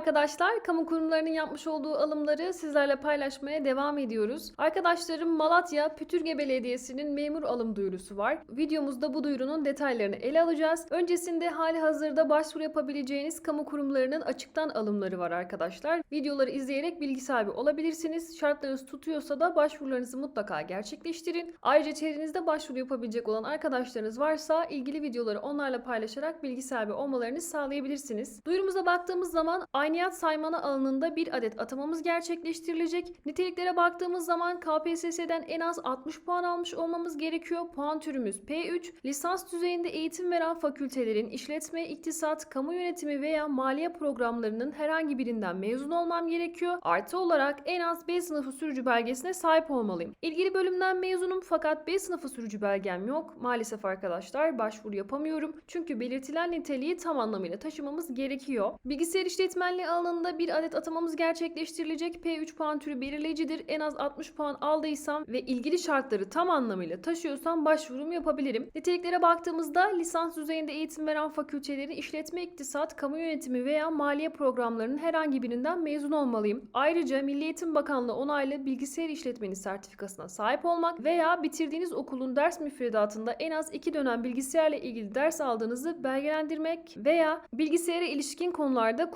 arkadaşlar. Kamu kurumlarının yapmış olduğu alımları sizlerle paylaşmaya devam ediyoruz. Arkadaşlarım Malatya Pütürge Belediyesi'nin memur alım duyurusu var. Videomuzda bu duyurunun detaylarını ele alacağız. Öncesinde hali hazırda başvuru yapabileceğiniz kamu kurumlarının açıktan alımları var arkadaşlar. Videoları izleyerek bilgi sahibi olabilirsiniz. Şartlarınız tutuyorsa da başvurularınızı mutlaka gerçekleştirin. Ayrıca çevrenizde başvuru yapabilecek olan arkadaşlarınız varsa ilgili videoları onlarla paylaşarak bilgi sahibi olmalarını sağlayabilirsiniz. Duyurumuza baktığımız zaman ayniyat saymanı alanında bir adet atamamız gerçekleştirilecek. Niteliklere baktığımız zaman KPSS'den en az 60 puan almış olmamız gerekiyor. Puan türümüz P3. Lisans düzeyinde eğitim veren fakültelerin işletme, iktisat, kamu yönetimi veya maliye programlarının herhangi birinden mezun olmam gerekiyor. Artı olarak en az B sınıfı sürücü belgesine sahip olmalıyım. İlgili bölümden mezunum fakat B sınıfı sürücü belgem yok. Maalesef arkadaşlar başvuru yapamıyorum. Çünkü belirtilen niteliği tam anlamıyla taşımamız gerekiyor. Bilgisayar işletmenliği alanında bir adet atamamız gerçekleştirilecek. P3 puan türü belirleyicidir. En az 60 puan aldıysam ve ilgili şartları tam anlamıyla taşıyorsam başvurumu yapabilirim. Niteliklere baktığımızda lisans düzeyinde eğitim veren fakültelerin işletme, iktisat, kamu yönetimi veya maliye programlarının herhangi birinden mezun olmalıyım. Ayrıca Milli Eğitim Bakanlığı onaylı bilgisayar işletmeni sertifikasına sahip olmak veya bitirdiğiniz okulun ders müfredatında en az 2 dönem bilgisayarla ilgili ders aldığınızı belgelendirmek veya bilgisayara ilişkin konularda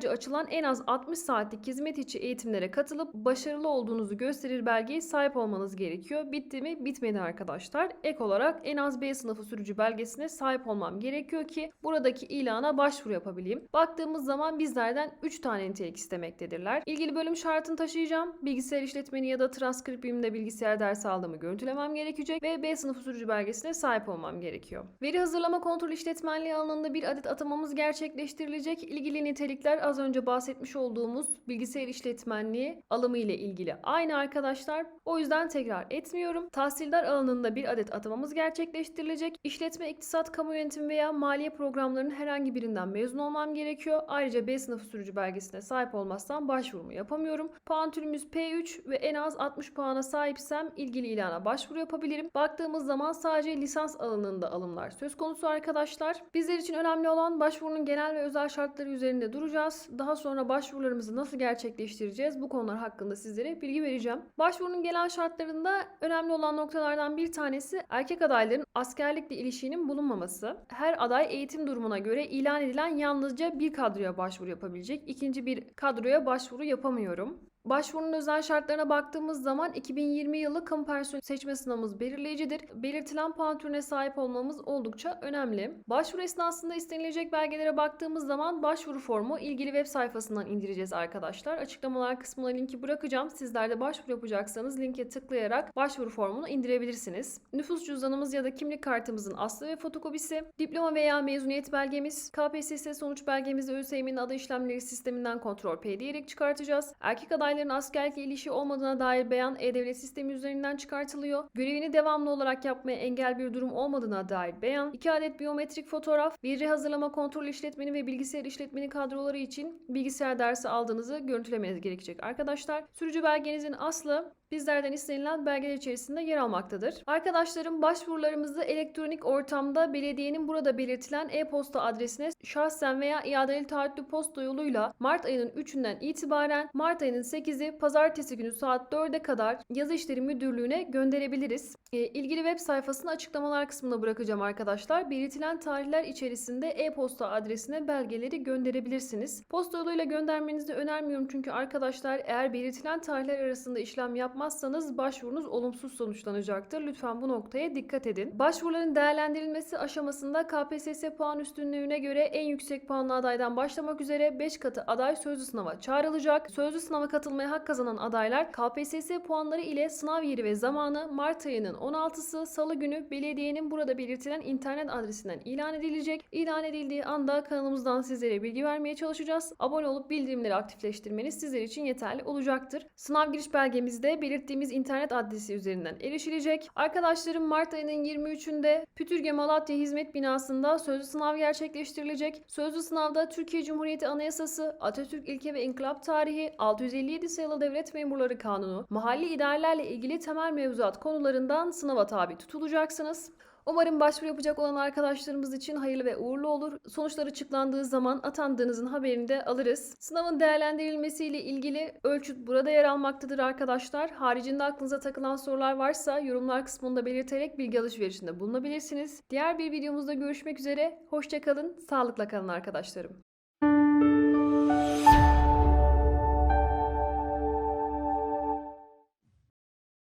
kurumlarca açılan en az 60 saatlik hizmet içi eğitimlere katılıp başarılı olduğunuzu gösterir belgeye sahip olmanız gerekiyor. Bitti mi? Bitmedi arkadaşlar. Ek olarak en az B sınıfı sürücü belgesine sahip olmam gerekiyor ki buradaki ilana başvuru yapabileyim. Baktığımız zaman bizlerden 3 tane nitelik istemektedirler. İlgili bölüm şartını taşıyacağım. Bilgisayar işletmeni ya da transkript bilgisayar dersi aldığımı görüntülemem gerekecek ve B sınıfı sürücü belgesine sahip olmam gerekiyor. Veri hazırlama kontrol işletmenliği alanında bir adet atamamız gerçekleştirilecek. İlgili nitelikler az önce bahsetmiş olduğumuz bilgisayar işletmenliği alımı ile ilgili aynı arkadaşlar. O yüzden tekrar etmiyorum. Tahsildar alanında bir adet atamamız gerçekleştirilecek. İşletme, iktisat, kamu yönetimi veya maliye programlarının herhangi birinden mezun olmam gerekiyor. Ayrıca B sınıfı sürücü belgesine sahip olmazsam başvurumu yapamıyorum. Puan türümüz P3 ve en az 60 puana sahipsem ilgili ilana başvuru yapabilirim. Baktığımız zaman sadece lisans alanında alımlar söz konusu arkadaşlar. Bizler için önemli olan başvurunun genel ve özel şartları üzerinde duracağız. Daha sonra başvurularımızı nasıl gerçekleştireceğiz bu konular hakkında sizlere bilgi vereceğim. Başvurunun genel şartlarında önemli olan noktalardan bir tanesi erkek adayların askerlikle ilişiğinin bulunmaması. Her aday eğitim durumuna göre ilan edilen yalnızca bir kadroya başvuru yapabilecek. İkinci bir kadroya başvuru yapamıyorum. Başvurunun özel şartlarına baktığımız zaman 2020 yılı kamu personeli seçme sınavımız belirleyicidir. Belirtilen puan türüne sahip olmamız oldukça önemli. Başvuru esnasında istenilecek belgelere baktığımız zaman başvuru formu ilgili web sayfasından indireceğiz arkadaşlar. Açıklamalar kısmına linki bırakacağım. Sizler de başvuru yapacaksanız linke tıklayarak başvuru formunu indirebilirsiniz. Nüfus cüzdanımız ya da kimlik kartımızın aslı ve fotokopisi, diploma veya mezuniyet belgemiz, KPSS sonuç belgemizi ÖSYM'nin adı işlemleri sisteminden kontrol P diyerek çıkartacağız. Erkek adayların askerlikle ilişki olmadığına dair beyan E-Devlet sistemi üzerinden çıkartılıyor. Görevini devamlı olarak yapmaya engel bir durum olmadığına dair beyan. 2 adet biyometrik fotoğraf, veri hazırlama kontrol işletmeni ve bilgisayar işletmeni kadroları için bilgisayar dersi aldığınızı görüntülemeniz gerekecek arkadaşlar. Sürücü belgenizin aslı bizlerden istenilen belgeler içerisinde yer almaktadır. Arkadaşlarım başvurularımızı elektronik ortamda belediyenin burada belirtilen e-posta adresine şahsen veya iadeli taahhütlü posta yoluyla Mart ayının 3'ünden itibaren Mart ayının 8'i pazartesi günü saat 4'e kadar yazı işleri müdürlüğüne gönderebiliriz. E, ilgili web sayfasını açıklamalar kısmına bırakacağım arkadaşlar. Belirtilen tarihler içerisinde e-posta adresine belgeleri gönderebilirsiniz. Posta yoluyla göndermenizi önermiyorum çünkü arkadaşlar eğer belirtilen tarihler arasında işlem yapmazsanız başvurunuz olumsuz sonuçlanacaktır. Lütfen bu noktaya dikkat edin. Başvuruların değerlendirilmesi aşamasında KPSS puan üstünlüğüne göre en yüksek puanlı adaydan başlamak üzere 5 katı aday sözlü sınava çağrılacak. Sözlü sınava katılmaya hak kazanan adaylar KPSS puanları ile sınav yeri ve zamanı Mart ayının 16'sı Salı günü belediyenin burada belirtilen internet adresinden ilan edilecek. İlan edildiği anda kanalımızdan sizlere bilgi vermeye çalışacağız. Abone olup bildirimleri aktifleştirmeniz sizler için yeterli olacaktır. Sınav giriş belgemizde belirttiğimiz internet adresi üzerinden erişilecek. Arkadaşlarım Mart ayının 23'ünde Pütürge Malatya Hizmet Binası'nda sözlü sınav gerçekleştirilecek. Sözlü sınavda Türkiye Cumhuriyeti Anayasası, Atatürk İlke ve İnkılap Tarihi, 657 sayılı Devlet Memurları Kanunu, mahalli idarelerle ilgili temel mevzuat konularından sınava tabi tutulacaksınız. Umarım başvuru yapacak olan arkadaşlarımız için hayırlı ve uğurlu olur. Sonuçlar açıklandığı zaman atandığınızın haberini de alırız. Sınavın değerlendirilmesiyle ilgili ölçüt burada yer almaktadır arkadaşlar. Haricinde aklınıza takılan sorular varsa yorumlar kısmında belirterek bilgi alışverişinde bulunabilirsiniz. Diğer bir videomuzda görüşmek üzere. Hoşçakalın, sağlıkla kalın arkadaşlarım.